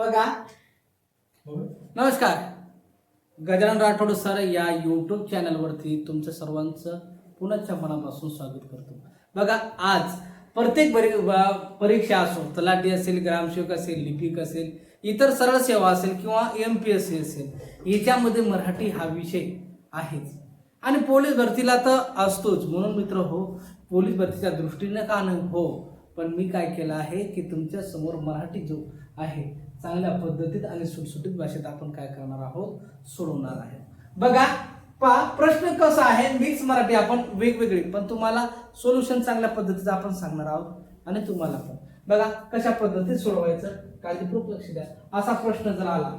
बघा. नमस्कार. गजानन राठोड सर या यूट्यूब चॅनलवरती तुमचं सर्वांचं पुनश्च मनापासून स्वागत करतो. बघा आज प्रत्येक परी परीक्षा असो तलाठी असेल ग्रामसेवक असेल लिपिक असेल इतर सरळ सेवा असेल किंवा एम पी एस सी असेल याच्यामध्ये मराठी हा विषय आहेच. आणि पोलीस भरतीला तर असतोच. म्हणून मित्र हो पोलीस भरतीच्या दृष्टीनं का न हो. पण मी काय केलं आहे की तुमच्यासमोर मराठी जो आहे चांगल्या पद्धतीत आणि सुटसुटीत भाषेत आपण काय करणार आहोत सोडवणार आहे. बघा पा प्रश्न कसा आहे? मिक्स मराठी आपण वेगवेगळी. पण तुम्हाला सोल्युशन चांगल्या पद्धतीचं आपण सांगणार आहोत आणि तुम्हाला पण. बघा कशा पद्धतीत सोडवायचं? काळजीपूर्वक लक्ष द्या. असा प्रश्न जर आला.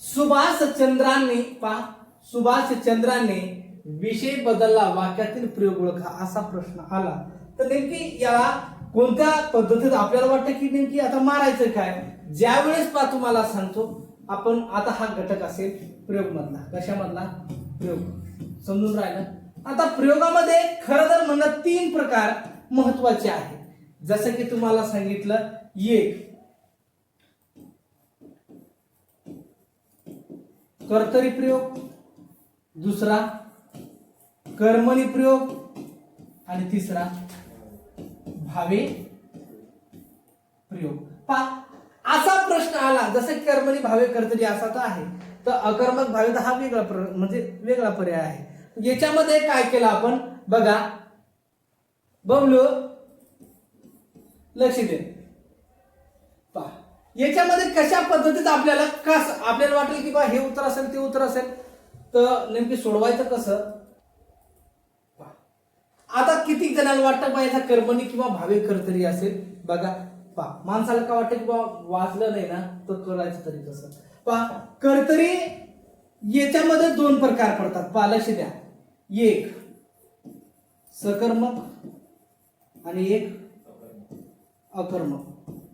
सुभाष चंद्रांनी पा सुभाष चंद्रांनी विषय बदलला वाक्यातील प्रयोग ओळखा असा प्रश्न आला. तर नेमकी याला कोणत्या पद्धतीत आपल्याला वाटतं की नेमकी आता मारायचं काय? ज्यावेळेस पा तुम्हाला सांगतो आपण आता हा घटक असेल प्रयोग मधला कशामधला? प्रयोग. समजून राहिलं? आता प्रयोगामध्ये खरं तर म्हणणं तीन प्रकार महत्त्वाचे आहेत. जसं की तुम्हाला सांगितलं एक कर्तरी प्रयोग. दुसरा कर्मणी प्रयोग. आणि तिसरा भावे प्रयोग. पा असा प्रश्न आला जसं की कर्मणी भावे कर्तरी असा तर आहे तर अकर्मक भावे तर हा वेगळा प्र- म्हणजे वेगळा पर्याय आहे. याच्यामध्ये काय केलं आपण? बघा. बबलू लक्ष दे. पहा. याच्यामध्ये कशा पद्धतीत आपल्याला कस आपल्याला वाटेल की बा हे उत्तर असेल ते उत्तर असेल तर नेमकी सोडवायचं कसं? आता किती जणांना वाटतं बा याचा कर्मणी किंवा भावे कर्तरी असेल? बघा पा माणसाला का वाटतं की बा वाचलं नाही ना तर करायचं तरी कसं पा कर्तरी याच्यामध्ये दोन प्रकार पडतात. पा लक्ष द्या. एक सकर्मक आणि एक अकर्मक.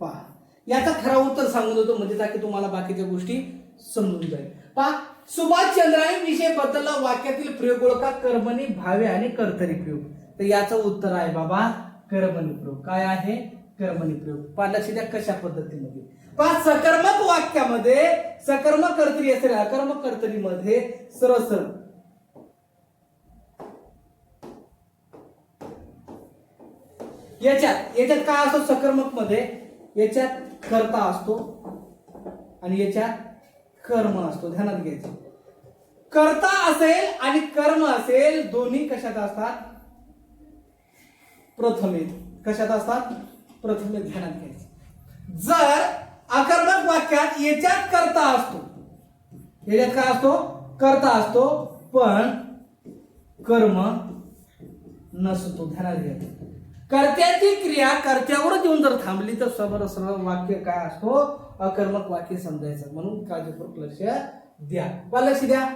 पहा याचा खरा उत्तर सांगून देतो म्हणजे ताकी तुम्हाला बाकीच्या गोष्टी समजून जाईल. पहा सुभाष चंद्राने विषय बदलला वाक्यातील प्रयोग ओळखा कर्मणी भावे आणि कर्तरी प्रयोग. तर याचं उत्तर आहे बाबा कर्मणी प्रयोग. काय आहे? कर्मनिप्रयोग लक्ष द्या कशा पद्धतीमध्ये. पा सकर्मक वाक्यामध्ये सकर्मक कर्तरी असेल अकर्मक कर्तरीमध्ये सरळ सरळ याच्यात याच्यात काय असतो सकर्मकमध्ये याच्यात कर्ता असतो आणि याच्यात कर्म असतो. ध्यानात घ्यायचं. कर्ता असेल आणि कर्म असेल दोन्ही कशात असतात? प्रथमेत. कशात असतात? प्रथमेत ध्यानात घ्यायचं. जर आकर्मक वाक्यात याच्यात कर्ता असतो. याच्यात काय असतो? कर्ता असतो. पण कर्म नसतो. ध्यानात घ्यायचं कर्त्याची क्रिया कर्त्यावर येऊन जर थांबली तर समर सरळ वाक्य काय असतो? अकर्मक वाक्य समजायचं. म्हणून काळजीपूर्वक लक्ष द्या. बा लक्ष द्या.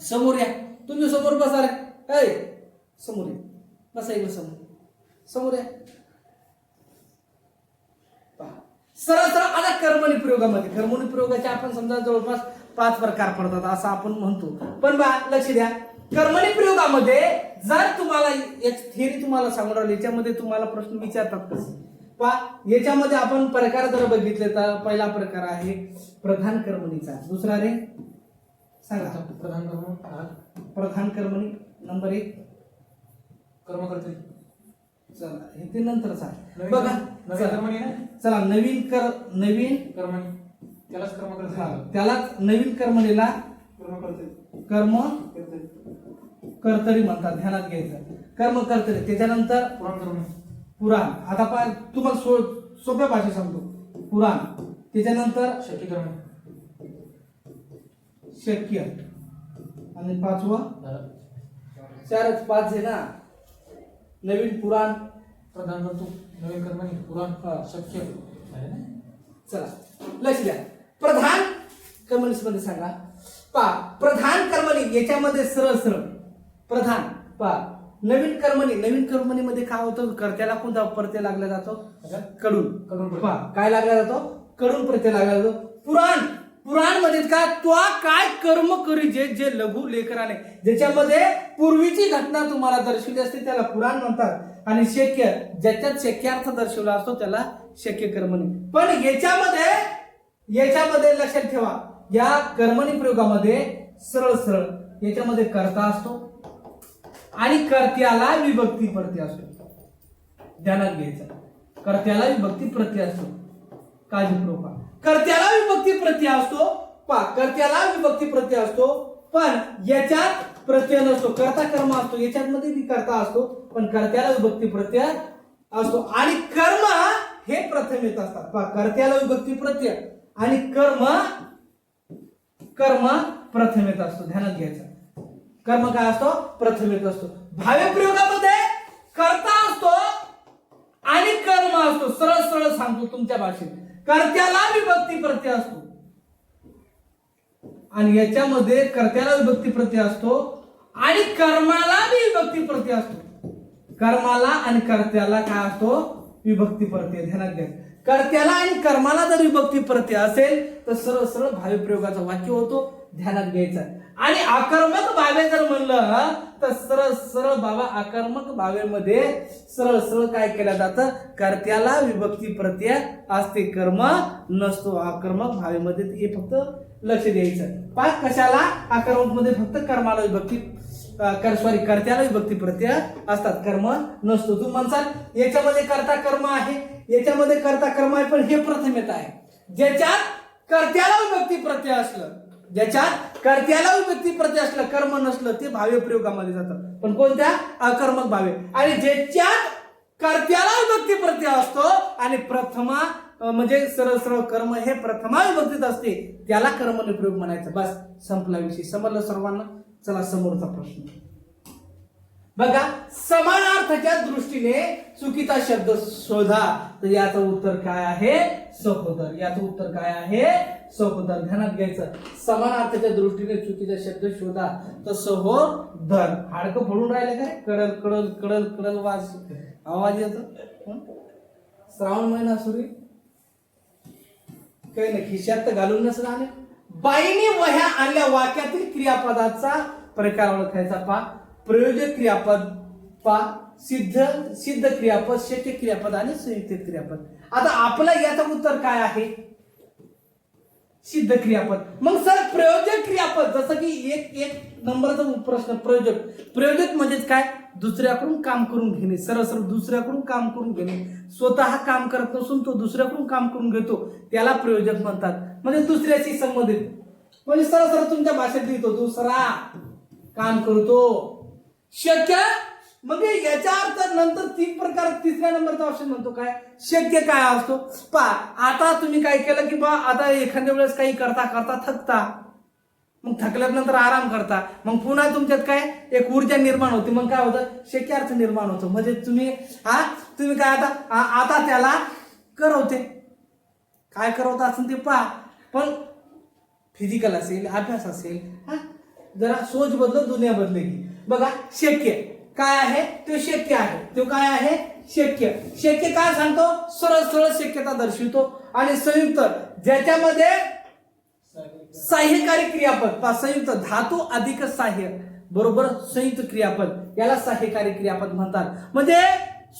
समोर या. तुम्ही समोर बसा रे. ऐ समोर या. बसा येईल समोर. समोर या. पहा. सरळ सरळ आता कर्मणी प्रयोगामध्ये कर्मणी प्रयोगाचे आपण समजा जवळपास पाच प्रकार पडतात असं आपण म्हणतो. पण बा लक्ष द्या. कर्मणी प्रयोगामध्ये जर तुम्हाला एक थिअरी तुम्हाला सांगून राहिली याच्यामध्ये तुम्हाला प्रश्न विचारतात. पा याच्यामध्ये आपण प्रकार जर बघितले तर पहिला प्रकार आहे प्रधान कर्मणीचा. दुसरा रे? सांगा. प्रधान कर्म प्रधान कर्मणी नंबर एक. कर्म करते चला हे ते नंतरच आहे. नवीन बघा नवीन चला. कर्मणी ना? चला नवीन कर नवीन कर्मणी. त्यालाच कर्म करते. हा, त्यालाच नवीन कर्मणीला कर्म करते. कर्म करते. कर्तरी म्हणतात ध्यानात घ्यायचं. कर्म कर्तरी त्याच्यानंतर पुराण कर्म. पुराण. आता पा तुम्हाला सो सोप्या भाषेत सांगतो. पुराण. त्याच्यानंतर शक्ती कर्म. शक्य. आणि पाचवं? चारच पाच आहे ना? नवीन पुराण प्रधान करतो. नवीन कर्मणी पुराण हा. शक्य? चला लक्ष द्या. प्रधान कर्मणीसमध्ये सांगा. पा प्रधान कर्मणी याच्यामध्ये सरळ सरळ. प्रधान पा नवीन कर्मणी नवीन कर्मणीमध्ये काय होतं? कर्त्याला कोणता प्रत्यय लागला जातो? कडून. कडून. पहा, काय लागला जातो? कडून प्रत्यय लागला जातो. पुराण. पुराणमध्ये काय तो काय कर्म करी जे जे लघु लेखनाने. ज्याच्यामध्ये पूर्वीची घटना तुम्हाला दर्शवली असते त्याला पुराण म्हणतात. आणि शक्य ज्याच्यात शक्यार्थ दर्शवला असतो त्याला शक्य कर्मणी पण याच्यामध्ये याच्यामध्ये लक्षात ठेवा या कर्मणी प्रयोगामध्ये सरळ सरळ याच्यामध्ये कर्ता असतो. आणि कर्त्याला विभक्ती प्रती असतो ध्यानात घ्यायचं. कर्त्याला विभक्ती प्रती असतो काळजीपूर्वक कर्त्याला विभक्ती प्रत्यय असतो पा कर्त्याला विभक्ती प्रत्यय असतो पण याच्यात प्रत्यय नसतो. कर्ता कर्म असतो याच्यात मध्ये कर्ता असतो पण कर्त्याला विभक्ती प्रत्यय असतो. आणि कर्म हे प्रथम येत असतात. पहा कर्त्याला विभक्ती प्रत्यय आणि कर्म कर्म प्रथम येत असतो. ध्यानात घ्यायचं. कर्म काय असतो? प्रथम येत असतो. भावे प्रयोगामध्ये कर्ता असतो आणि कर्म असतो. सरळ सरळ सांगतो तुमच्या भाषेत. कर्त्याला विभक्ती प्रत्यय असतो. आणि याच्यामध्ये कर्त्याला विभक्ती प्रत्यय असतो आणि कर्माला बी विभक्ती प्रत्यय असतो. कर्माला आणि कर्त्याला काय असतो? विभक्ती प्रत्यय. ध्यानात घ्या. कर्त्याला आणि कर्माला जर विभक्ती प्रत्यय असेल तर सरळ सरळ भावी प्रयोगाचा वाक्य होतो ध्यानात घ्यायचा. आणि आकर्मक भावे जर म्हणलं तर सरळ सरळ बाबा आकर्मक भावेमध्ये सरळ सरळ काय केलं जातं? कर्त्याला विभक्ती प्रत्यय असते कर्म नसतो. आक्रमक भावेमध्ये हे फक्त लक्ष द्यायचं. पा कशाला आक्रमकमध्ये फक्त कर्माला विभक्ती सॉरी कर्त्याला विभक्ती प्रत्यय असतात. कर्म नसतो. तुम्ही म्हणसाल याच्यामध्ये कर्ता कर्म आहे. याच्यामध्ये कर्ता कर्म आहे पण हे प्रथम येत आहे. ज्याच्यात कर्त्याला विभक्ती प्रत्यय असलं ज्याच्यात कर्त्याला विभक्ती प्रत्यय असलं कर्म नसलं ते भाव्य प्रयोगामध्ये जातं पण कोणत्या? अकर्मक भावे. आणि ज्याच्यात कर्त्याला विभक्ती प्रत्यय असतो आणि प्रथमा म्हणजे सरळ सरळ कर्म हे प्रथमा विभक्तीत असते त्याला कर्म प्रयोग म्हणायचं. बस संपला विषय. समजलं सर्वांना? चला समोरचा प्रश्न. बघा समानार्थाच्या दृष्टीने चुकीचा शब्द शोधा. तर याचं उत्तर काय आहे? सहोदर याचं उत्तर काय आहे? सहोदर ध्यानात घ्यायचं. समानार्थाच्या दृष्टीने चुकीचा शब्द शोधा. तर सहोदर हाडकं फोडून राहिले काय? कडल कडल कडल कडल वाज. आवाज येतो? श्रावण महिना सुरू काही नाही खिशात तर घालून नसलं आले बाईने वह्या आणल्या वाक्यातील क्रियापदाचा प्रकार ओळखायचा. पा प्रयोजक क्रियापद पा सिद्ध सिद्ध क्रियापद शक्य क्रियापद आणि संयुक्त क्रियापद. आता आपलं याचं उत्तर काय आहे? सिद्ध क्रियापद. मग सर प्रयोजक क्रियापद जसं की एक एक नंबरचा प्रश्न प्रयोजक. प्रयोजक म्हणजेच काय? दुसऱ्याकडून काम करून घेणे. सरळ सरळ दुसऱ्याकडून काम करून घेणे. स्वतः काम करत नसून तो दुसऱ्याकडून काम करून घेतो. त्याला प्रयोजक म्हणतात. म्हणजे दुसऱ्याशी संबंधित. म्हणजे सर सर तुमच्या भाषेत लिहितो दुसरा काम करतो. शक्य? मग याच्या अर्थ नंतर तीन प्रकार तिसऱ्या नंबरचा ऑप्शन म्हणतो काय? शक्य काय असतो? पा आता तुम्ही काय केलं की बा आता एखाद्या वेळेस काही करता करता थकता. मग थकल्यानंतर आराम करता. मग पुन्हा तुमच्यात काय? एक ऊर्जा निर्माण होते. मग काय होतं? शक्य अर्थ निर्माण होतो. म्हणजे तुम्ही हा तुम्ही काय आता आता त्याला करवते. काय करवता असेल ते पहा. पण फिजिकल असेल अभ्यास असेल हा? जरा सोच बदलून दुनिया बदलेली बघा शक्य. काय आहे? तो शक्य आहे. तो काय आहे? शक्य. शक्य काय सांगतो? सरळ सरळ शक्यता दर्शवितो. आणि संयुक्त ज्याच्यामध्ये सहाय्यकारी क्रियापद संयुक्त धातू अधिक सहाय्य बरोबर? संयुक्त क्रियापद. याला सहाय्यकारी क्रियापद म्हणतात. म्हणजे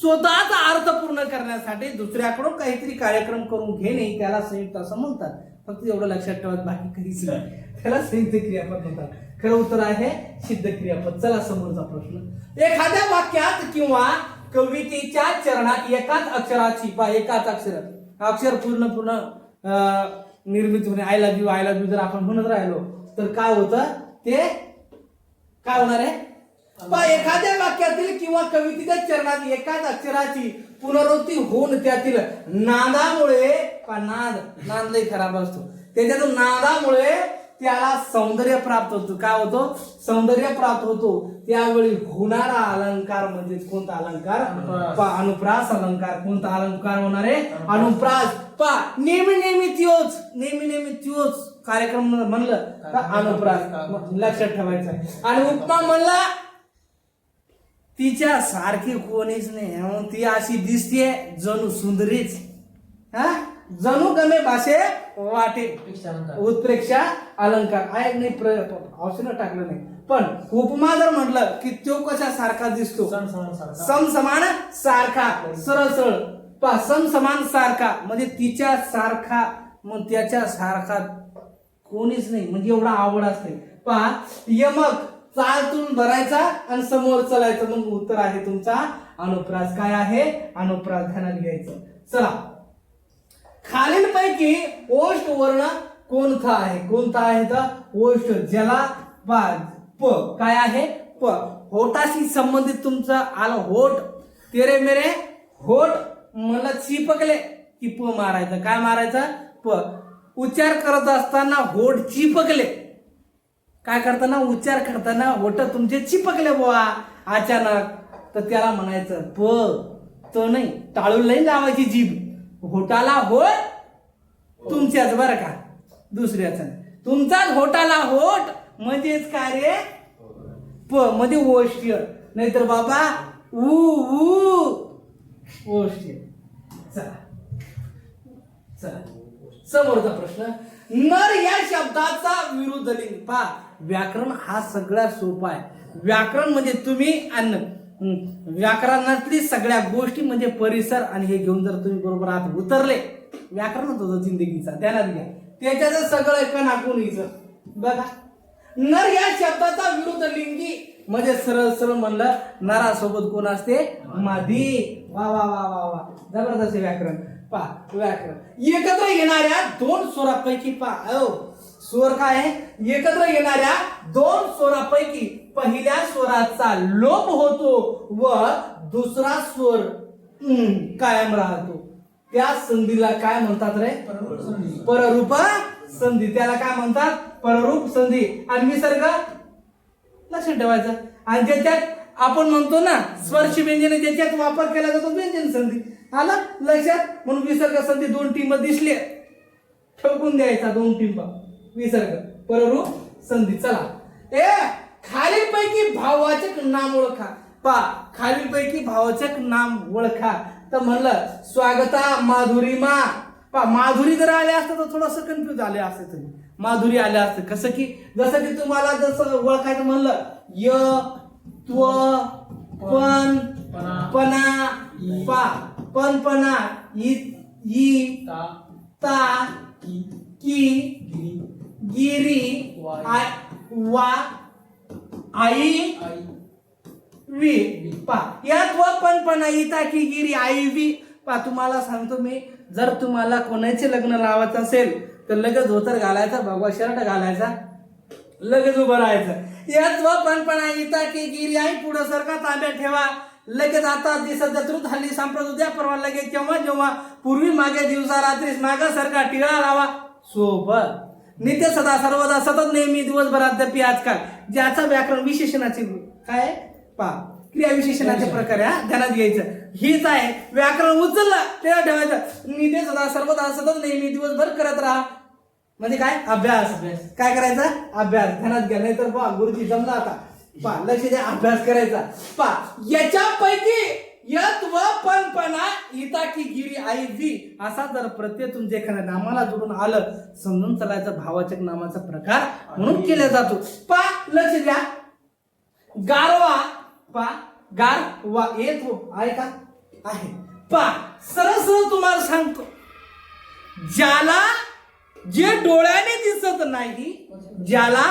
स्वतःचा अर्थ पूर्ण करण्यासाठी दुसऱ्याकडून काहीतरी कार्यक्रम करून घेणे त्याला संयुक्त असं म्हणतात. फक्त एवढं लक्षात ठेवत बाकी काहीच नाही. त्याला संयुक्त क्रियापद म्हणतात. खरं उत्तर आहे सिद्ध क्रियापद. चला समोरचा प्रश्न. एखाद्या वाक्यात किंवा कवितेच्या चरणात एकाच अक्षराची पहा एकाच अक्षर. अक्षर पूर्ण पूर्ण निर्मित होणे. I love you I love you जर आपण म्हणत राहिलो तर काय होतं? ते काय होणार आहे? एखाद्या वाक्यातील किंवा कवितेच्या चरणात एकाच अक्षराची पुनरावृत्ती होऊन त्यातील नादामुळे पहा, नाद नाद लई खराब असतो. त्याच्यातून नादामुळे त्याला सौंदर्य प्राप्त होतो. काय होतो? सौंदर्य प्राप्त होतो. त्यावेळी होणारा अलंकार म्हणजे कोणता अलंकार? अनुप्रास. अलंकार. कोणता अलंकार होणार आहे? अनुप्रास. पा नेहमी नेहमी त्योच. नेहमी नेहमी त्योच. कार्यक्रम म्हणलं तर अनुप्रास. लक्षात ठेवायचं आहे. आणि उपमा म्हणला तिच्या सारखी कोणीच नाही. ती अशी दिसते जणू सुंदरीच. हा? जणू गमे भाषे वाटे. उत्प्रेक्षा अलंकार. आहे नाही औषध टाकलं नाही. पण उपमा जर म्हटलं की तो कशा सारखा दिसतो? सण समान सारखा. समसमान सारखा. सरळ सरळ. पा समसमान सारखा. म्हणजे तिच्या सारखा मग त्याच्या सारखा कोणीच नाही. म्हणजे एवढा आवड असते. पहा यमक चालतून भरायचा आणि समोर चलायचं. मग उत्तर आहे तुमचा अनुप्रास. काय आहे? अनुप्रास ध्यानात घ्यायचं. चला. खालीलपैकी ओष्ट वर्ण कोणता आहे? कोणता आहे तर ओष्ट ज्याला पा प. काय आहे? प. होटाशी संबंधित तुमचं आलं होट तेरे मेरे होट मला चिपकले की प मारायचं. काय मारायचं? प. उच्चार करत असताना होट चिपकले. काय करताना? उच्चार करताना होट तुमचे चिपकले बुवा. अचानक. तर त्याला म्हणायचं प. तो नाही टाळून नाही लावायची जीभ. होटाला होट तुमच्याच बरं का. दुसऱ्याच तुमचाच होटाला होट म्हणजेच काय रे? प मध्ये ओष्ट नाहीतर बाबा ऊ ऊ ओष्ट चला. चला. समोरचा प्रश्न. नर या शब्दाचा विरुद्ध लिंग. पहा व्याकरण हा सगळ्यात सोपा आहे. व्याकरण म्हणजे तुम्ही अन्न. व्याकरणातली सगळ्या गोष्टी म्हणजे परिसर आणि हे घेऊन जर तुम्ही बरोबर आत उतरले व्याकरणच होतं जिंदगीचा ध्यानात घ्या. त्याच्यात सगळं कणाकून यायचं. बघा. नर या शब्दाचा विरुद्ध लिंगी म्हणजे सरळ सरळ म्हणलं नरासोबत कोण असते? मादी. वा वा वा वा वा. जबरदस्त व्याकरण. पा व्याकरण. एकत्र येणाऱ्या दोन स्वरापैकी पा अहो स्वर काय आहे? एकत्र येणाऱ्या दोन स्वरापैकी. पहिल्या स्वराचा लोप होतो व दुसरा स्वर कायम राहतो. त्या संधीला काय म्हणतात रे? पररूप संधी. त्याला काय म्हणतात? पररूप संधी. आणि निसर्ग? लक्षात ठेवायचं. आणि ज्याच्यात आपण म्हणतो ना स्पर्श व्यंजन ज्याच्यात वापर केला जातो व्यंजन संधी. आला? लक्षात? म्हणून विसर्ग संधी दोन टीम दिसले. ठोकून द्यायचा दोन टीम. विसर्ग पररूप संधी. चला. ए खालीलपैकी भाववाचक नाम ओळखा. पा खालीलपैकी भाववाचक नाम ओळखा. तर म्हणलं स्वागता माधुरीमा पा माधुरी जर आले असतं तर थोडस कन्फ्युज आले असते तुम्ही. माधुरी आले असते. कसं की जसं की तुम्हाला जसं ओळखायचं म्हणलं य त्व पण पना पा पण पना इ ई ता की गिरी वा आई. वी. पा. यात व पण पण इता की गिरी आई वी. पा तुम्हाला सांगतो मी जर तुम्हाला कोणाचे लग्न लावायचं असेल तर लगेच धोतर घालायचा भगवा शर्ट घालायचा लगेच उभं राहायचं. यात व पण पण इता की गिरी आई पुढं सारखा ताब्यात ठेवा. लगेच आता दिसत जत्रुत हल्ली संप्रत उद्या परवा लगेच जेव्हा जेव्हा पूर्वी मागे दिवसा रात्रीस मागासारखा टिळा लावा. सोबत. नित्य सदा सर्वदा सतत नेहमी दिवसभरात दपी आजकाल. ज्याचा व्याकरण विशेषणाचे काय? पा क्रिया विशेषणाचे प्रकार आहे हा ध्यानात घ्यायचं. हीच आहे व्याकरण उचललं तेव्हा ठेवायचं. नित्य सदा सर्वदा सतत नेहमी दिवसभर करत राहा. म्हणजे काय? अभ्यास. काय करायचा? अभ्यास. ध्यानात घ्या नाही तर पा गुरुजी जमला आता. पा लक्ष द्या अभ्यास करायचा. पा याच्यापैकी यत व पणपणा इता की गिरी आई वी. असा जर प्रत्यय तुमच्या एखाद्या नामाला जोडून आलं समजून चालायचं भावाचक नामाचा प्रकार म्हणून केला जातो. पा लक्ष द्या गारवा पा गार वा येत हो आहे का? आहे. पा सरळ सरळ तुम्हाला सांगतो. ज्याला जे डोळ्याने दिसत नाही ज्याला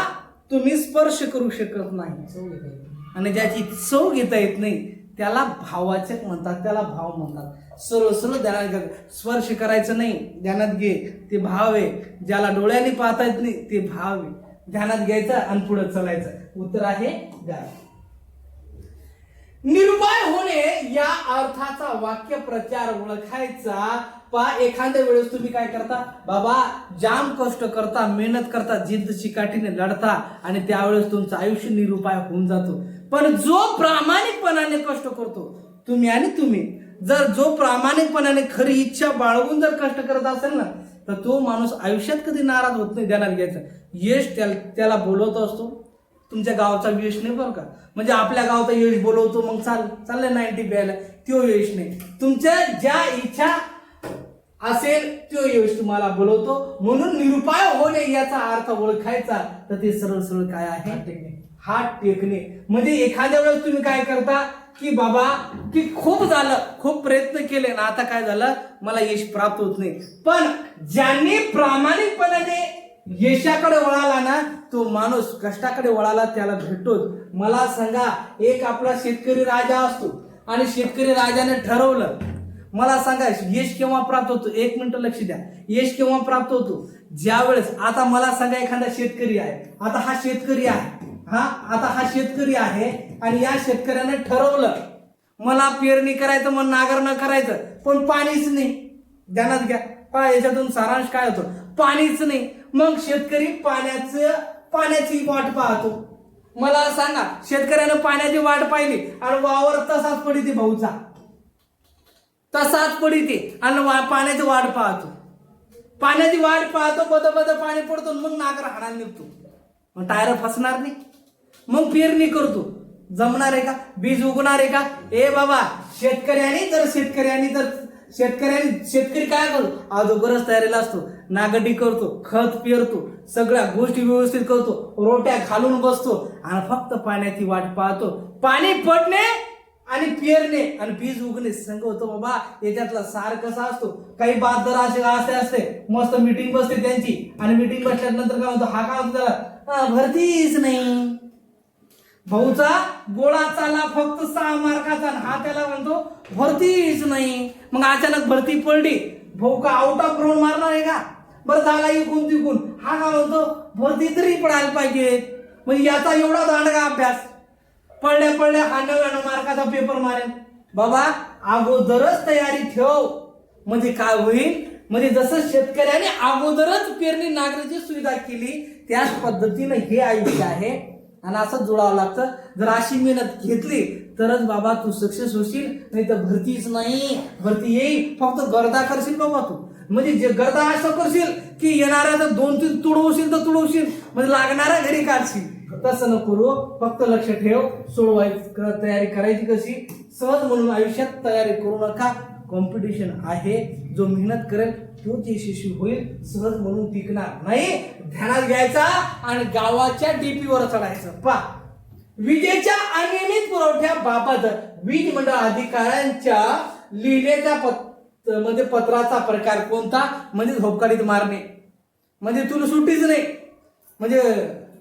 तुम्ही स्पर्श करू शकत नाही. चव आणि ज्याची चव घेता येत नाही त्याला भावाचक म्हणतात त्याला भाव म्हणतात. सर्व सर्व ध्यानात स्पर्श करायचं नाही. ध्यानात घे ते भाव आहे. ज्याला डोळ्याने पाहता येत नाही ते भाव आहे. ध्यानात घ्यायचं आणि पुढे चालायचं. उत्तर आहे गाय निर्भय होणे या अर्थाचा वाक्य प्रचार ओळखायचा. पा एखाद्या वेळेस तुम्ही काय करता? बाबा जाम कष्ट करता मेहनत करता जिद्द चिकाटीने लढता आणि त्यावेळेस तुमचं आयुष्य निरुपाय होऊन जातो. पण जो प्रामाणिकपणाने कष्ट करतो तुम्ही आणि तुम्ही जर जो प्रामाणिकपणाने खरी इच्छा बाळगून जर कष्ट करत असेल ना तर तो माणूस आयुष्यात कधी नाराज होत नाही ध्यानात घ्यायचं. यश त्याला त्याला बोलवत असतो. तुमच्या गावाचा यश नाही बरं का? म्हणजे आपल्या गावचा यश बोलवतो मग चाल चाललंय नाईन्टी प्यायला. तो यश नाही. तुमच्या ज्या इच्छा असेल तो यश तुम्हाला बोलवतो. म्हणून निरुपाय होणे याचा अर्थ ओळखायचा. तर ते सरळ सरळ काय आहे. हात टेकणे म्हणजे एखाद्या वेळेस तुम्ही काय करता? की बाबा की खूप झालं खूप प्रयत्न केले ना आता काय झालं? मला यश प्राप्त होत नाही. पण ज्यांनी प्रामाणिकपणाने यशाकडे वळाला ना तो माणूस कष्टाकडे वळाला त्याला भेटतो मला सांगा एक आपला शेतकरी राजा असतो आणि शेतकरी राजाने ठरवलं. मला सांगा यश केव्हा प्राप्त होतो? एक मिनिट लक्ष द्या. यश केव्हा प्राप्त होतो? ज्यावेळेस आता मला सांगा एखादा शेतकरी आहे. आता हा शेतकरी आहे. हा आता हा शेतकरी आहे आणि या शेतकऱ्याने ठरवलं मला पेरणी करायचं मग नांगरणं करायचं पण पाणीच नाही. ध्यानात घ्या. पहा याच्यातून सारांश काय होतो? पाणीच नाही. मग शेतकरी पाण्याचं पाण्याची वाट पाहतो. मला सांगा शेतकऱ्यानं पाण्याची वाट पाहिली आणि वावर तसाच पडी ती भाऊचा. तसाच पडी ते आणि वा- पाण्याची वाट पाहतो. पाण्याची वाट पाहतो बद बद पाणी पडतो मग नागर हाणायला निघतो. मग टायर फसणार नाही. मग पेरणी करतो. जमणार आहे का? बीज उगणार आहे का? ए बाबा शेतकऱ्यांनी तर शेतकऱ्यांनी तर शेतकऱ्यांनी शेतकरी काय करतो अगोदरच तयारीला असतो नागडी करतो खत पेरतो सगळ्या गोष्टी व्यवस्थित करतो रोट्या खालून बसतो आणि फक्त पाण्याची वाट पाहतो. पाणी पडणे आणि पेरणे आणि बीज उगणे. संघ होतो बाबा याच्यातला सार कसा असतो? काही बादर असे असे असते मस्त मिटिंग बसते त्यांची. आणि मिटिंग बसल्यानंतर काय होतं? हा काय होतो? भरतीच नाही. भाऊचा गोळा चाला फक्त सहा मार्काचा आणि हा त्याला म्हणतो भरतीच नाही. मग अचानक भरती पडली. भाऊ का आउट ऑफ ग्राउंड मारणार आहे का? बरं झाला इकून तिकून. हा का म्हणतो भरती तरी पडायला पाहिजे. म्हणजे याचा एवढा दांडगा अभ्यास. पडल्या पडल्या हा नव्याण्णव मार्काचा पेपर मारेल बाबा अगोदरच तयारी ठेव. म्हणजे काय होईल? म्हणजे जसं शेतकऱ्याने अगोदरच पेरणी नागराची सुविधा केली त्याच पद्धतीनं हे आयुष्य आहे. आणि असंच जुळावं लागतं. जर अशी मेहनत घेतली तरच बाबा तू सक्सेस होशील नाही तर भरतीच नाही. भरती येईल फक्त गर्दा करशील बाबा तू. म्हणजे जे गर्दा असं करशील की येणाऱ्या तर दोन तीन तुडवशील तर तुडवशील म्हणजे लागणाऱ्या घरी काढशील. तसं न करू फक्त लक्ष ठेव. सोडवायची तयारी करायची कशी? सहज म्हणून आयुष्यात तयारी करू नका. कॉम्पिटिशन आहे. जो मेहनत करेल तोच यशस्वी होईल सहज म्हणून टिकणार नाही ध्यानात घ्यायचा आणि गावाच्या डीपीवर चढायचं. पा विजेच्या अनियमित पुरवठ्याबाबत वीज मंडळ अधिकाऱ्यांच्या लिहिलेल्या पत मध्ये पत्राचा प्रकार कोणता? म्हणजे झोपकाडीत मारणे. म्हणजे तुला सुट्टीच नाही. म्हणजे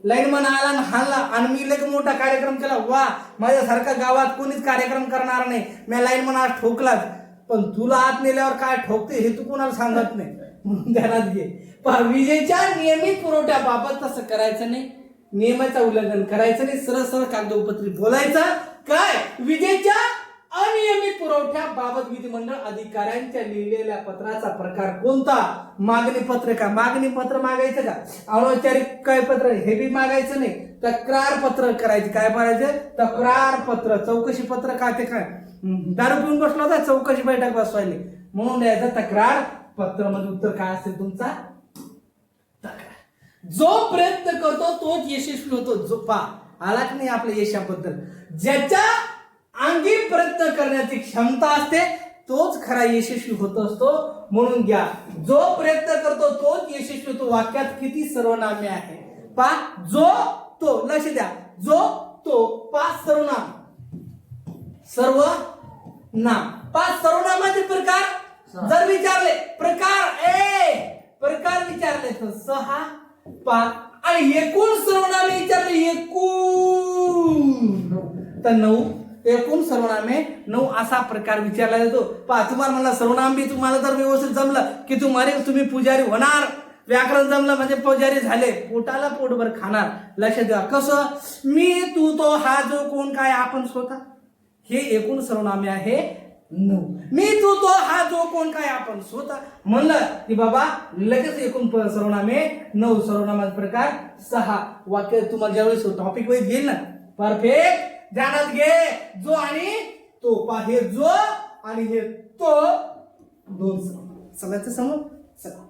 लाईनमन आला आणि हाणला आणि मी लगे मोठा कार्यक्रम केला. वा माझ्यासारखा गावात कोणीच कार्यक्रम करणार नाही. मी लाईनमन आज ठोकलाच. पण तुला आत नेल्यावर काय ठोकते हे तू कोणाला सांगत नाही. म्हणून ध्यानात घे पण विजेच्या नियमित पुरवठ्याबाबत तसं करायचं नाही. नियमाचं उल्लंघन करायचं नाही. सरळ सरळ कागदोपत्री बोलायचं. काय? विजेच्या अनियमित पुरवठ्याबाबत विधिमंडळ अधिकाऱ्यांच्या लिहिलेल्या पत्राचा प्रकार कोणता? मागणी पत्र का? मागणी पत्र मागायचं का? अनौपचारिक काय पत्र? हे बी मागायचं नाही. तक्रार पत्र करायचे. काय मारायचं? तक्रार पत्र. चौकशी पत्र काय ते काय? दारू पिऊन बसला होता चौकशी बैठक बसवायली. म्हणून द्यायचा तक्रार. पत्रमध्ये उत्तर काय असेल तुमचा? जो प्रयत्न करतो तोच यशस्वी होतो. जो पा आला की नाही आपल्या यशाबद्दल? ज्याच्या अंगी प्रयत्न करण्याची क्षमता असते तोच खरा यशस्वी होत असतो. म्हणून घ्या. जो प्रयत्न करतो तोच यशस्वी होतो. वाक्यात किती सर्वनामे आहे. पा जो तो लक्ष द्या. जो तो पाच सर्वनाम. सर्व नाम पाच सर्वनामाचे प्रकार जर विचारले प्रकार ए प्रकार विचारले तर सहा पाच आणि एकूण सर्वनामे विचारले एकूण तर नऊ. एकूण सर्वनामे नऊ असा प्रकार विचारला जातो. पहा तुम्हाला मला सर्वनाम बी तुम्हाला जर व्यवस्थित जमलं की तुम्हाला तुम्ही पुजारी होणार. व्याकरण जमलं म्हणजे पुजारी झाले. पोटाला पोटभर खाणार. लक्षात द्या. कसं? मी तू तो हा जो कोण काय आपण स्वतः हे एकूण सर्वनामे आहे नऊ. मी तू तो हा जो कोण काय आपण स्वतः. म्हणलं की बाबा लगेच एकूण सर्वनामे नऊ. सर्वनामाचा प्रकार सहा. वाक्य तुम्हाला ज्यावेळेस टॉपिक वाईज घेईल ना परफेक्ट ध्यानात घे. जो आणि तो. पा हे जो आणि हे तो. दोन सगळ्याचं समोर? चला.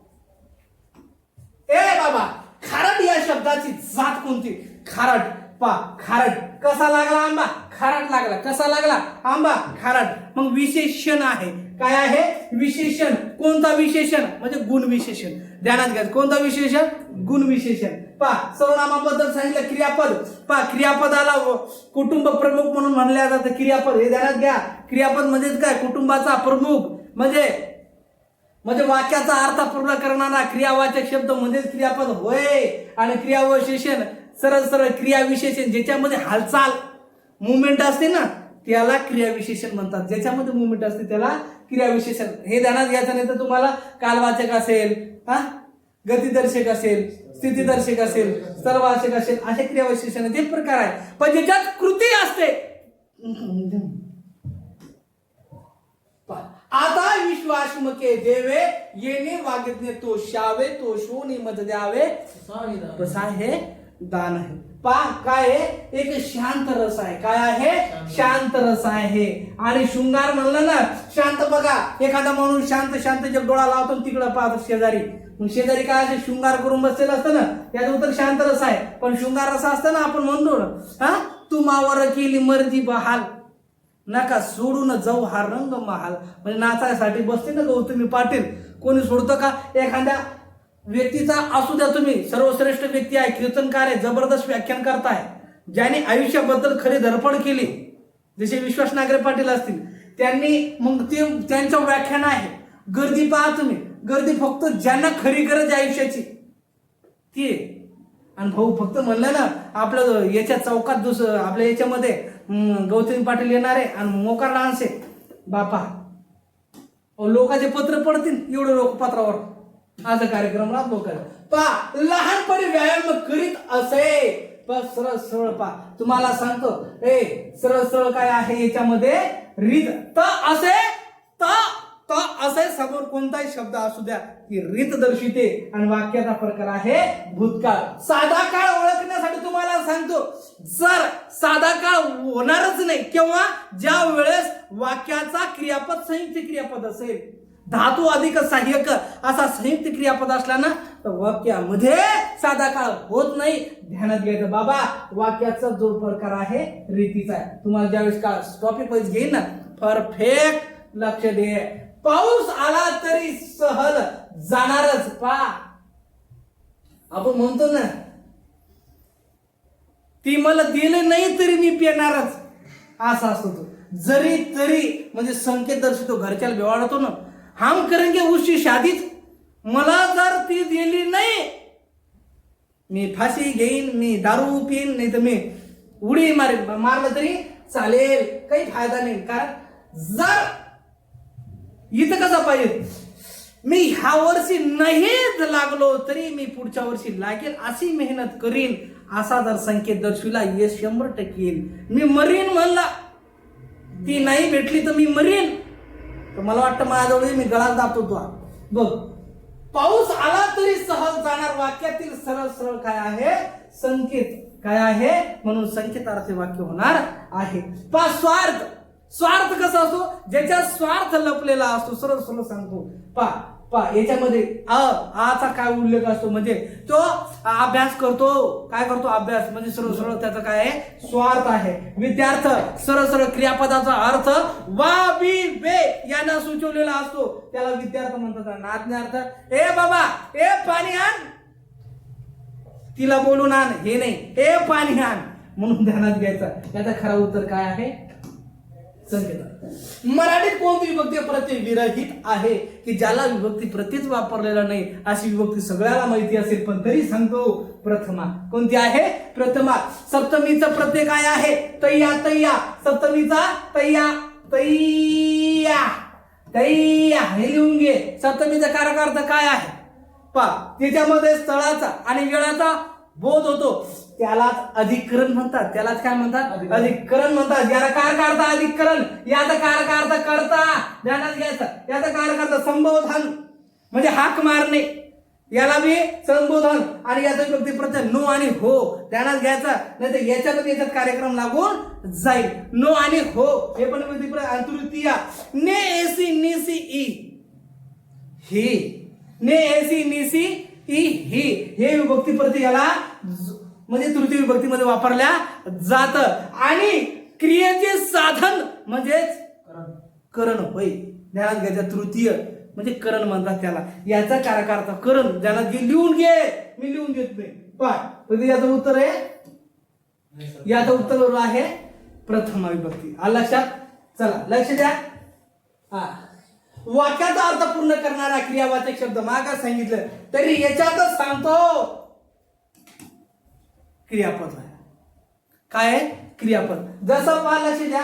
ए बाबा खारट या शब्दाची जात कोणती? खारट. पा खारट. कसा लागला आंबा? खारट लागला. कसा लागला? आंबा खारट. मग विशेषण आहे. काय आहे? विशेषण. कोणता विशेषण? म्हणजे गुण विशेषण. ध्यानात घ्या. कोणता विशेषण? गुण विशेषण. पा सर्वनामाबद्दल सांगितलं क्रियापद. पा क्रियापदाला कुटुंब प्रमुख म्हणून म्हणल्या जातं. क्रियापद. हे ध्यानात घ्या. क्रियापद म्हणजेच काय? कुटुंबाचा प्रमुख. म्हणजे म्हणजे वाक्याचा अर्थ पूर्ण करणारा क्रियावाचक शब्द म्हणजेच क्रियापद. होय. आणि क्रियाविशेषण सरळ सरळ क्रियाविशेषण ज्याच्यामध्ये हालचाल मुवमेंट असते ना त्याला क्रियाविशेषण म्हणतात. ज्याच्यामध्ये मुवमेंट असते त्याला क्रियाविशेषण हे ध्यानात घ्यायचं नाही तर तुम्हाला कालवाचक असेल हा? गतिदर्शक असेल स्थितीदर्शक असेल सर्ववाचक असेल असे क्रियाविशेषण ते प्रकार आहे पण ज्याच्यात कृती असते आता विश्वासमके देवे येणे वागितने तो शावे तो शोनी मत द्यावे. हे दान आहे. पा काय आहे? एक शांत रस आहे. काय आहे? शांत रस. आहे. आणि शृंगार म्हणलं ना शांत बघा. एखादा माणूस शांत शांत जग डोळा लावतो तिकडं पाहतो शेजारी. मग शेजारी काय असे शृंगार करून बसलेलं असतं ना याचं उत्तर शांत रस आहे. पण शृंगार रस असतं ना आपण म्हणतो ना हा? तू मावर केली मर्जी बहाल. नका सोडून जाऊ हा रंग महाल. म्हणजे नाचायसाठी बसते ना गौतमी पाटील. कोणी सोडतं का? एखाद्या व्यक्तीचा असू द्या तुम्ही सर्वश्रेष्ठ व्यक्ती आहे कीर्तनकार आहे जबरदस्त व्याख्यान करताय ज्याने आयुष्याबद्दल खरी धडपड केली जसे विश्वास नागरे पाटील असतील त्यांनी मग ते त्यांचं व्याख्यान आहे गर्दी पहा तुम्ही गर्दी फक्त ज्यांना खरी गरज आहे आयुष्याची ती आणि भाऊ फक्त म्हणलं ना आपलं याच्या चौकात दुस आपल्या याच्यामध्ये गौतमी पाटील येणार आहे आणि मोकार डान्स आहे बापा अहो, लोकांचे पत्र पडतील एवढं लोक पत्रावर. असा कार्यक्रम राहतो काय पा लहानपणी व्यायाम करीत असे. पा सरळ सरळ पा तुम्हाला सांगतो ए सरळ सरळ काय आहे याच्यामध्ये? रीत त असे त त असे समोर कोणताही शब्द असू द्या की रीत दर्शिते. आणि वाक्याचा प्रकार आहे भूतकाळ. साधा काळ ओळखण्यासाठी तुम्हाला सांगतो जर साधा काळ होणारच नाही किंवा ज्या वेळेस वाक्याचा क्रियापद संयुक्त क्रियापद असेल धातू अधिक सहाय्यक असा संयुक्त क्रियापद असला ना तर वाक्यामध्ये साधा काळ होत नाही. ध्यानात घ्यायचं बाबा वाक्याचा जो प्रकार आहे रीतीचा आहे. तुम्हाला ज्यावेळेस काळ टॉपिक वाईज घेईन ना परफेक्ट लक्ष दे. पाऊस आला तरी सहल जाणारच पा. आपण म्हणतो ना ती मला दिलं नाही तरी मी पेणारच. असा असतो तो. जरी तरी म्हणजे संकेत दर्शवतो घरच्याला बेवाळतो ना हम करेंगे उसची शादीच मला जर ती दिली नाही मी फाशी घेईन मी दारू पिईन नाही तर मी उडी मारेन. मारलं तरी चालेल काही फायदा नाही. कारण जर इथं कसं पाहिजे? मी ह्या वर्षी नाहीच लागलो तरी मी पुढच्या वर्षी लागेल अशी मेहनत करीन असा जर संकेत दर्शविला ये शंभर टक्के येईल. मी मरीन म्हणला ती नाही भेटली तर मी मरीन. तर मला वाटतं माझ्याजवळ मी गळा दाबतो तो बघ पाऊस आला तरी सहज जाणार. वाक्यातील सरळ सरळ काय आहे? संकेत काय आहे? म्हणून संकेतार्थी वाक्य होणार आहे. पा स्वार्थ. स्वार्थ कसा असतो? ज्याच्यात स्वार्थ लपलेला असतो सरळ सरळ सांगतो. पा पा याच्यामध्ये अ आचा काय उल्लेख असतो? म्हणजे तो अभ्यास करतो. काय करतो? अभ्यास. म्हणजे सरळ सरळ त्याचा काय आहे? स्वार्थ आहे. विद्यार्थ सरळ सरळ क्रियापदाचा अर्थ वा बी बे यांना सुचवलेला असतो. त्याला विद्यार्थ म्हणतात. नाज्ञार्थ ए बाबा ए पाणी आण. तिला बोलून आण. हे नाही. ए पाणी आण. म्हणून ध्यानात घ्यायचं. याचं खरं उत्तर काय आहे? मराठीत कोणती विभक्ती प्रत्यय विरहित आहे? की ज्याला विभक्ती प्रत्येच वापरलेला नाही अशी विभक्ती सगळ्याला माहिती असेल पण तरी सांगतो प्रथमा. कोणती आहे? प्रथमा. सप्तमीचा प्रत्यय काय आहे? तैया तैया. सप्तमीचा तैया तैया. तैया. हे लिहून घे. सप्तमीचा कारकार्थ काय आहे? पा त्याच्यामध्ये स्थळाचा आणि वेळाचा बोध होतो. त्यालाच अधिकरण म्हणतात. त्यालाच काय म्हणतात? अधिकरण. म्हणतात. याला कार काढता अधिकरण. याचा कार काढता करता. ध्यानात घ्यायचं. याचा कार करता संबोधन. म्हणजे हाक मारणे. याला बी संबोधन. आणि याचा व्यक्ती प्रत्यय नो आणि हो. ध्यानात घ्यायचा. नाही तर याच्यात याच्यात कार्यक्रम लागून जाईल. नो आणि हो. हे पण व्यक्ती प्रत्यय आणि तृतीय ने एसी निसी ई. ही. ने एसी निसी ई ही हे विभक्ती प्रति याला म्हणजे तृतीय विभक्तीमध्ये वापरल्या जात. आणि क्रियेचे साधन म्हणजेच करण. होय. ध्यानात घ्यायचं तृतीय म्हणजे करण म्हणतात त्याला. याचा कारकार्थ करण. ज्याला घे लिहून घे. मी लिहून घेत नाही पाय. याचं उत्तर आहे. याचं उत्तर आहे प्रथमा विभक्ती आलं लक्षात? चला लक्ष द्या. हा. वाक्याचा अर्थ पूर्ण करणारा क्रियावाचक शब्द मागा सांगितलं तरी याच्यातच सांगतो. क्रियापद काय आहे? क्रियापद. जसं पहा लक्ष द्या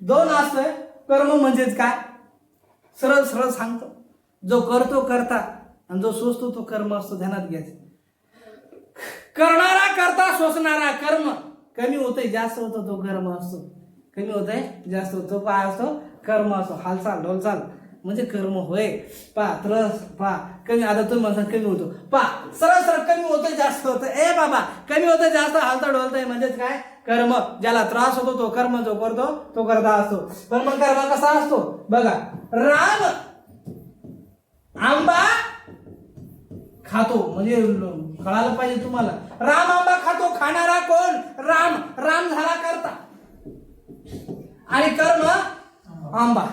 दोन असतंय कर्म म्हणजेच काय? सरळ सरळ सांगतो. जो करतो करता आणि जो सोचतो तो कर्म असतो ध्यानात घ्यायचं. करणारा करता सोसणारा कर्म. कमी होतंय जास्त होतो तो कर्म असतो. कमी होतंय जास्त होतो काय असतो? कर्म असतो. हालचाल ढोलचाल. म्हणजे कर्म होय. पा त्रस पा कमी आता तुम्ही म्हणता कमी होतो. पा सरळ सरळ कमी होतोय जास्त होतं ए बाबा कमी होतं जास्त हालता डोलतंय म्हणजेच काय? कर्म. ज्याला त्रास होतो तो कर्म जो करतो तो करता असतो. पण मग कर्म कसा असतो? बघा राम आंबा खातो. म्हणजे कळायला पाहिजे तुम्हाला? राम आंबा खातो खाणारा कोण? राम. राम झाला करता. आणि कर्म आंबा.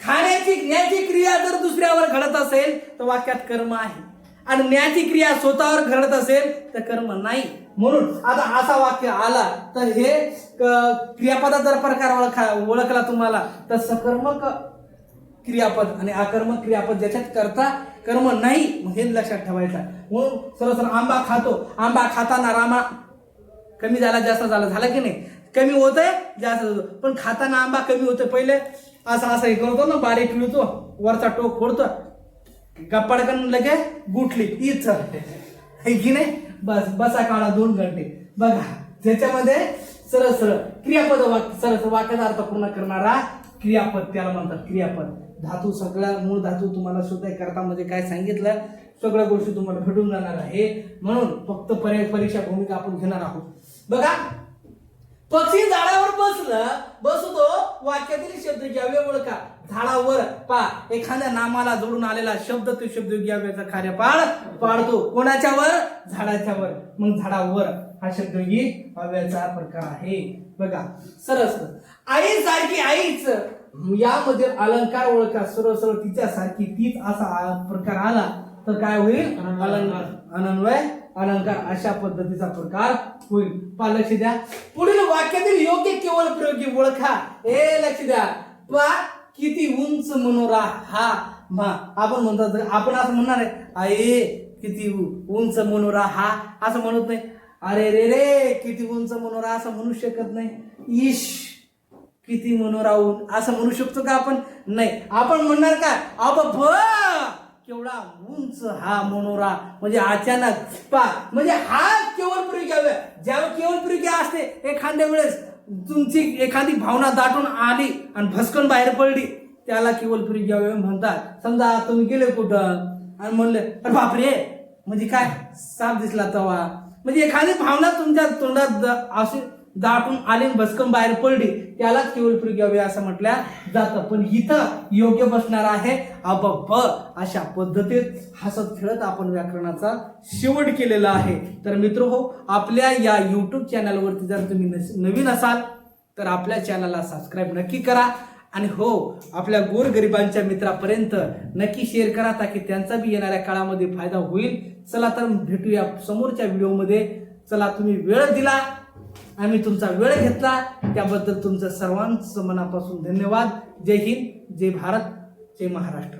खाण्याची ज्ञाची क्रिया जर दुसऱ्यावर घडत असेल तर वाक्यात कर्म आहे. आणि ज्ञाची क्रिया स्वतःवर घडत असेल तर कर्म नाही. म्हणून आता असा वाक्य आला तर हे क- जर प्रकार ओळखा ओळखला तुम्हाला तर सकर्मक क्रियापद आणि आकर्मक क्रियापद ज्याच्यात करता कर्म नाही मग हे लक्षात ठेवायचं म्हणून सरळ सरळ आंबा खातो. आंबा खाताना रामा कमी झाला जास्त झाला. झाला की नाही? कमी होतंय जास्त होतं पण खाताना आंबा कमी होतोय पहिले? असं असं हे करतो ना बारीक पिळतो वरचा टोक फोडतो. गप्पाडकन लगे गुटली इच आहे की नाही? बस बसा काळा दोन घंटे. बघा ज्याच्यामध्ये सरळ सरळ क्रियापद वाक्य सरळ सरळ वाक्याचा अर्थ पूर्ण करणारा क्रियापद त्याला म्हणतात क्रियापद. धातू सगळ्या मूळ धातू तुम्हाला शोधाय करता म्हणजे काय सांगितलं? सगळ्या गोष्टी तुम्हाला भेटून जाणार आहे. म्हणून फक्त पर्याय परीक्षा भूमिका आपण घेणार आहोत. बघा पक्षी झाडावर बसलं बसतो वाक्यातील शब्द घ्यावे ओळखा. झाडावर पा. एखाद्या नामाला जोडून आलेला शब्द तो शब्द घ्याव्याचा कार्यपाळ पाडतो कोणाच्या वर झाडाच्या वर मग झाडावर हा शब्द ही हव्याचा प्रकार आहे. बघा सरळ आई सारखी आईच. यामध्ये अलंकार ओळखा. सरळ सरळ तिच्या सारखी तीच असा प्रकार आला. तर काय होईल? अलंकार अनन्वय. अलंकार अशा पद्धतीचा प्रकार होईल. पा लक्ष द्या. पुढील वाक्यातील योग्य केवळ प्रयोगी ओळखा. ए लक्ष द्या. पा किती उंच मनोरा हा. मा आपण म्हणतो आपण असं म्हणणार आहे अरे किती उंच मनोरा हा. असं म्हणत नाही. अरे रे रे किती उंच मनोरा असं म्हणू शकत नाही. ईश किती मनोरा उन असं म्हणू शकतो का आपण? नाही. आपण म्हणणार का? अब केवढा उंच हा मनोरा म्हणजे अचानक पा म्हणजे हा केवळ प्रयोगी आहे. ज्यावेळी केवळ प्रयोगी असते एखाद्या वेळेस तुमची एखादी भावना दाटून आली आणि भस्कन बाहेर पडली त्याला केवळ प्रयोगी म्हणतात. समजा तुम्ही गेले कुठं आणि म्हणले अरे बापरे! म्हणजे काय? साप दिसला तवा. म्हणजे एखादी भावना तुमच्या तोंडात द- अशी दाटून आले बसकम बाहेर पडली त्यालाच केवळ प्रयोगी असं म्हटल्या जातं. पण इथं योग्य बसणार आहे. अबब अशा पद्धतीत हसत खेळत आपण व्याकरणाचा शेवट केलेला आहे. तर मित्र हो आपल्या या युट्यूब चॅनलवरती जर तुम्ही नस- नवीन असाल तर आपल्या चॅनलला सबस्क्राईब नक्की करा. आणि हो आपल्या गोरगरिबांच्या मित्रापर्यंत नक्की शेअर करा ताकी त्यांचा बी येणाऱ्या काळामध्ये फायदा होईल. चला तर भेटूया समोरच्या व्हिडिओमध्ये चला तुम्ही वेळ दिला. आम्ही तुमचा वेळ घेतला. त्याबद्दल तुमचं सर्वांचं मनापासून धन्यवाद. जय हिंद जय भारत जय महाराष्ट्र.